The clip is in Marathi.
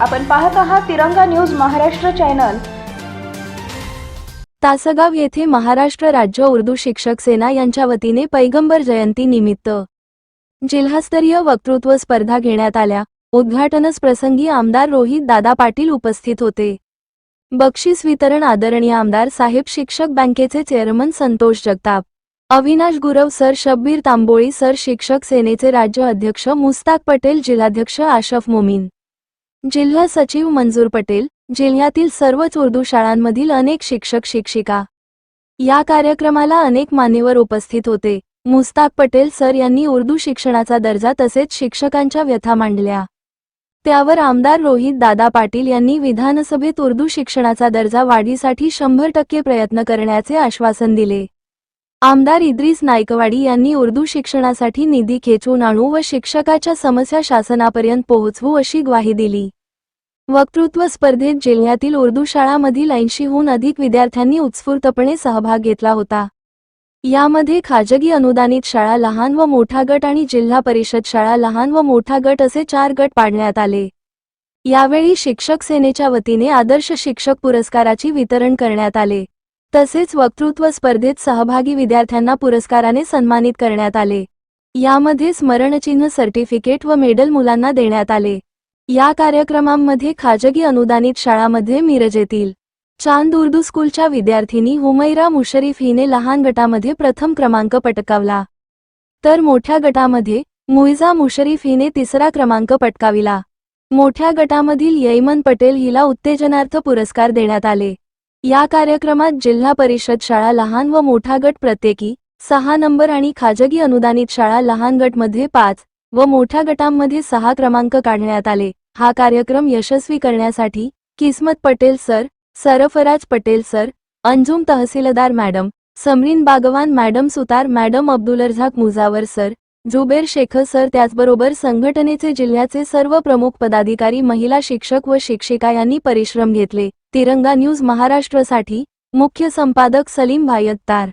आपण पाहत आहात तिरंगा न्यूज महाराष्ट्र चॅनल. तासगाव येथे महाराष्ट्र राज्य उर्दू शिक्षक सेना यांच्या वतीने पैगंबर जयंती निमित्त जिल्हास्तरीय वक्तृत्व स्पर्धा घेण्यात आल्या. उद्घाटनस प्रसंगी आमदार रोहित दादा पाटील उपस्थित होते. बक्षीस वितरण आदरणीय आमदार साहेब शिक्षक बँकेचे chairman Santosh Jagtap Avinash Gurav sir Shabbir Tamboli sir शिक्षक सेनेचे राज्य अध्यक्ष मुस्ताक पटेल जिल्हाध्यक्ष आशफ मोमीन जिल्हा सचिव मंजूर पटेल जिल्ह्यातील सर्वच उर्दू शाळांमधील अनेक शिक्षक शिक्षिका. या कार्यक्रमाला अनेक मान्यवर उपस्थित होते. मुस्ताक पटेल सर यांनी उर्दू शिक्षणाचा दर्जा तसेच शिक्षकांच्या व्यथा मांडल्या. त्यावर आमदार रोहित दादा पाटील यांनी विधानसभेत उर्दू शिक्षणाचा दर्जा वाढीसाठी शंभर टक्के प्रयत्न करण्याचे आश्वासन दिले. आमदार इद्रिस नायकवाडी यांनी उर्दू शिक्षणासाठी निधी खेचून आणू व शिक्षकाच्या समस्या शासनापर्यंत पोहोचवू अशी ग्वाही दिली. वक्तृत्व स्पर्धेत जिल्ह्यातील उर्दू शाळामधील ऐंशीहून अधिक विद्यार्थ्यांनी उत्स्फूर्तपणे सहभाग घेतला होता. यामध्ये खाजगी अनुदानित शाळा लहान व मोठा गट आणि जिल्हा परिषद शाळा लहान व मोठा गट असे चार गट पाडण्यात आले. यावेळी शिक्षक सेनेच्या वतीने आदर्श शिक्षक पुरस्काराची वितरण करण्यात आले. तसेच वक्तृत्व स्पर्धेत सहभागी विद्यार्थ्यांना पुरस्काराने सन्मानित करण्यात आले. यामध्ये स्मरणचिन्ह सर्टिफिकेट व मेडल मुलांना देण्यात आले. या कार्यक्रमांमध्ये खाजगी अनुदानित शाळामध्ये मिरज येथील चांद उर्दू स्कूलच्या विद्यार्थिनी हुमैरा मुशरीफ हिने लहान गटामध्ये प्रथम क्रमांक पटकावला. तर मोठ्या गटामध्ये मुइझा मुशरीफ हिने तिसरा क्रमांक पटकाविला. मोठ्या गटामधील यैमन पटेल हिला उत्तेजनार्थ पुरस्कार देण्यात आले. या कार्यक्रमात जिल्हा परिषद शाळा लहान व मोठा गट प्रत्येकी सहा नंबर आणि खाजगी अनुदानित शाळा लहान गटमध्ये पाच व मोठ्या गटांमध्ये सहा क्रमांक काढण्यात आले. हा कार्यक्रम यशस्वी करण्यासाठी Kismat Patel sir Sarfaraz Patel sir Anjum Tahsildar madam Samreen Bagwan madam Sutar madam Abdulrazak Mujawar sir Zuber Shekhar sir त्याचबरोबर संघटनेचे जिल्ह्याचे सर्व प्रमुख पदाधिकारी महिला शिक्षक व शिक्षिका यांनी परिश्रम घेतले. तिरंगा न्यूज महाराष्ट्रसाठी मुख्य संपादक सलीम भायत्तार.